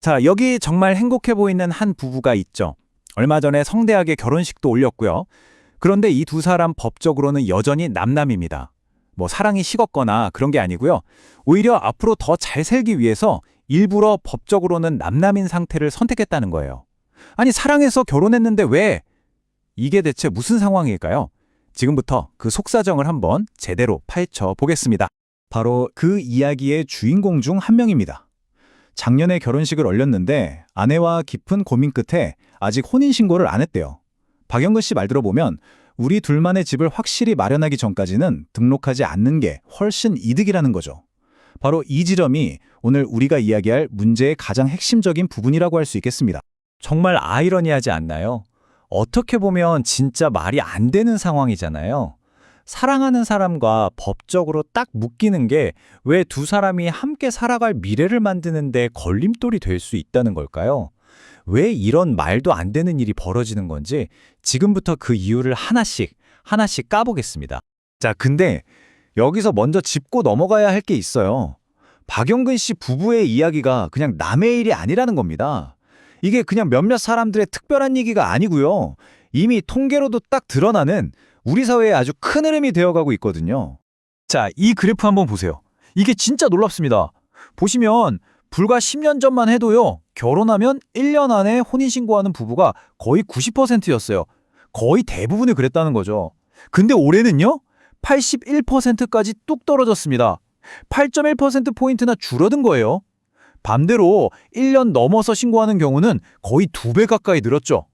자, 여기 정말 행복해 보이는 한 부부가 있죠. 얼마 전에 성대하게 결혼식도 올렸고요. 그런데 이 두 사람 법적으로는 여전히 남남입니다. 뭐 사랑이 식었거나 그런 게 아니고요. 오히려 앞으로 더 잘 살기 위해서 일부러 법적으로는 남남인 상태를 선택했다는 거예요. 아니, 사랑해서 결혼했는데 왜? 이게 대체 무슨 상황일까요? 지금부터 그 속사정을 한번 제대로 파헤쳐 보겠습니다. 바로 그 이야기의 주인공 중 한 명입니다. 작년에 결혼식을 올렸는데 아내와 깊은 고민 끝에 아직 혼인신고를 안 했대요. 박영근 씨 말 들어보면 우리 둘만의 집을 확실히 마련하기 전까지는 등록하지 않는 게 훨씬 이득이라는 거죠. 바로 이 지점이 오늘 우리가 이야기할 문제의 가장 핵심적인 부분이라고 할 수 있겠습니다. 정말 아이러니하지 않나요? 어떻게 보면 진짜 말이 안 되는 상황이잖아요. 사랑하는 사람과 법적으로 딱 묶이는 게 왜 두 사람이 함께 살아갈 미래를 만드는데 걸림돌이 될 수 있다는 걸까요? 왜 이런 말도 안 되는 일이 벌어지는 건지 지금부터 그 이유를 하나씩 하나씩 까보겠습니다. 자, 근데 여기서 먼저 짚고 넘어가야 할 게 있어요. 박영근 씨 부부의 이야기가 그냥 남의 일이 아니라는 겁니다. 이게 그냥 몇몇 사람들의 특별한 얘기가 아니고요. 이미 통계로도 딱 드러나는 우리 사회의 아주 큰 흐름이 되어가고 있거든요. 자, 이 그래프 한번 보세요. 이게 진짜 놀랍습니다. 보시면 불과 10년 전만 해도요. 결혼하면 1년 안에 혼인신고하는 부부가 거의 90%였어요. 거의 대부분이 그랬다는 거죠. 근데 올해는요. 81%까지 뚝 떨어졌습니다. 8.1%포인트나 줄어든 거예요. 반대로 1년 넘어서 신고하는 경우는 거의 두 배 가까이 늘었죠.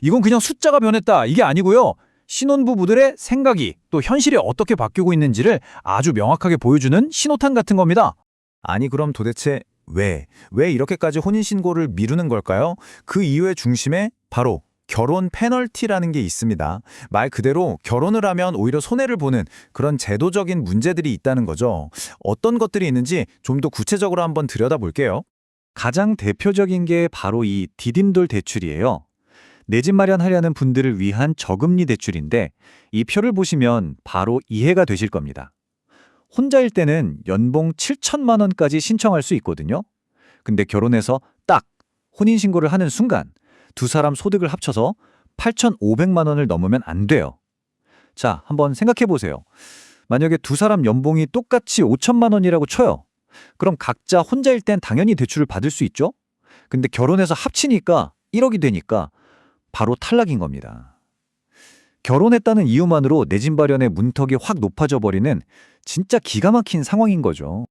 이건 그냥 숫자가 변했다 이게 아니고요. 신혼부부들의 생각이 또 현실이 어떻게 바뀌고 있는지를 아주 명확하게 보여주는 신호탄 같은 겁니다. 아니 그럼 도대체 왜, 왜 이렇게까지 혼인신고를 미루는 걸까요? 그 이유의 중심에 바로 결혼 페널티라는 게 있습니다. 말 그대로 결혼을 하면 오히려 손해를 보는 그런 제도적인 문제들이 있다는 거죠. 어떤 것들이 있는지 좀 더 구체적으로 한번 들여다볼게요. 가장 대표적인 게 바로 이 디딤돌 대출이에요. 내 집 마련하려는 분들을 위한 저금리 대출인데 이 표를 보시면 바로 이해가 되실 겁니다. 혼자일 때는 연봉 7천만 원까지 신청할 수 있거든요. 근데 결혼해서 딱 혼인신고를 하는 순간 두 사람 소득을 합쳐서 8,500만 원을 넘으면 안 돼요. 자, 한번 생각해 보세요. 만약에 두 사람 연봉이 똑같이 5천만 원이라고 쳐요. 그럼 각자 혼자일 땐 당연히 대출을 받을 수 있죠? 근데 결혼해서 합치니까 1억이 되니까 바로 탈락인 겁니다. 결혼했다는 이유만으로 내 집 마련의 문턱이 확 높아져 버리는 진짜 기가 막힌 상황인 거죠.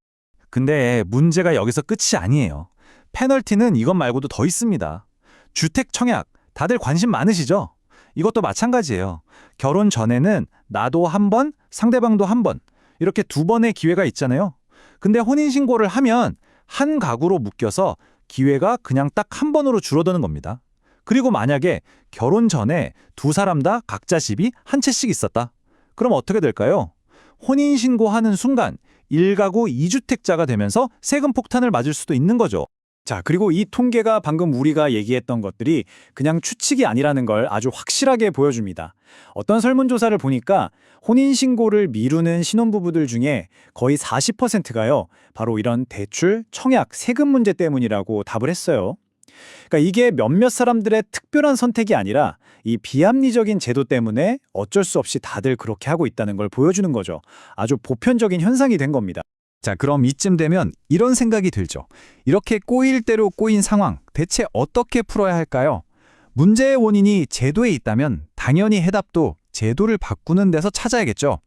근데 문제가 여기서 끝이 아니에요. 페널티는 이것 말고도 더 있습니다. 주택 청약, 다들 관심 많으시죠? 이것도 마찬가지예요. 결혼 전에는 나도 한 번, 상대방도 한 번, 이렇게 두 번의 기회가 있잖아요. 근데 혼인신고를 하면 한 가구로 묶여서 기회가 그냥 딱 한 번으로 줄어드는 겁니다. 그리고 만약에 결혼 전에 두 사람 다 각자 집이 한 채씩 있었다. 그럼 어떻게 될까요? 혼인신고하는 순간 1가구 2주택자가 되면서 세금 폭탄을 맞을 수도 있는 거죠. 자, 그리고 이 통계가 방금 우리가 얘기했던 것들이 그냥 추측이 아니라는 걸 아주 확실하게 보여줍니다. 어떤 설문조사를 보니까 혼인신고를 미루는 신혼부부들 중에 거의 40%가요. 바로 이런 대출, 청약, 세금 문제 때문이라고 답을 했어요. 그러니까 이게 몇몇 사람들의 특별한 선택이 아니라 이 비합리적인 제도 때문에 어쩔 수 없이 다들 그렇게 하고 있다는 걸 보여주는 거죠. 아주 보편적인 현상이 된 겁니다. 자, 그럼 이쯤 되면 이런 생각이 들죠. 이렇게 꼬일 대로 꼬인 상황, 대체 어떻게 풀어야 할까요? 문제의 원인이 제도에 있다면 당연히 해답도 제도를 바꾸는 데서 찾아야겠죠.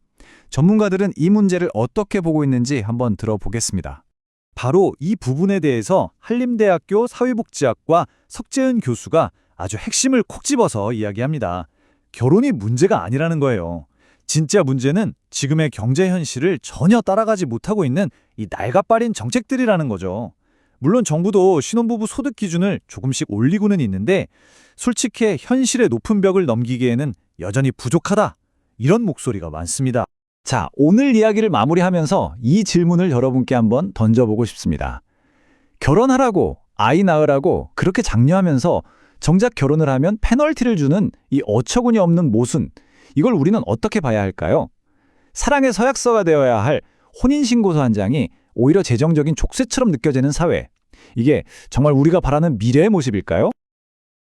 전문가들은 이 문제를 어떻게 보고 있는지 한번 들어보겠습니다. 바로 이 부분에 대해서 한림대학교 사회복지학과 석재은 교수가 아주 핵심을 콕 집어서 이야기합니다. 결혼이 문제가 아니라는 거예요. 진짜 문제는 지금의 경제 현실을 전혀 따라가지 못하고 있는 이 낡아빠린 정책들이라는 거죠. 물론 정부도 신혼부부 소득 기준을 조금씩 올리고는 있는데 솔직히 현실의 높은 벽을 넘기기에는 여전히 부족하다. 이런 목소리가 많습니다. 자, 오늘 이야기를 마무리하면서 이 질문을 여러분께 한번 던져보고 싶습니다. 결혼하라고, 아이 낳으라고 그렇게 장려하면서 정작 결혼을 하면 페널티를 주는 이 어처구니 없는 모순, 이걸 우리는 어떻게 봐야 할까요? 사랑의 서약서가 되어야 할 혼인신고서 한 장이 오히려 재정적인 족쇄처럼 느껴지는 사회. 이게 정말 우리가 바라는 미래의 모습일까요?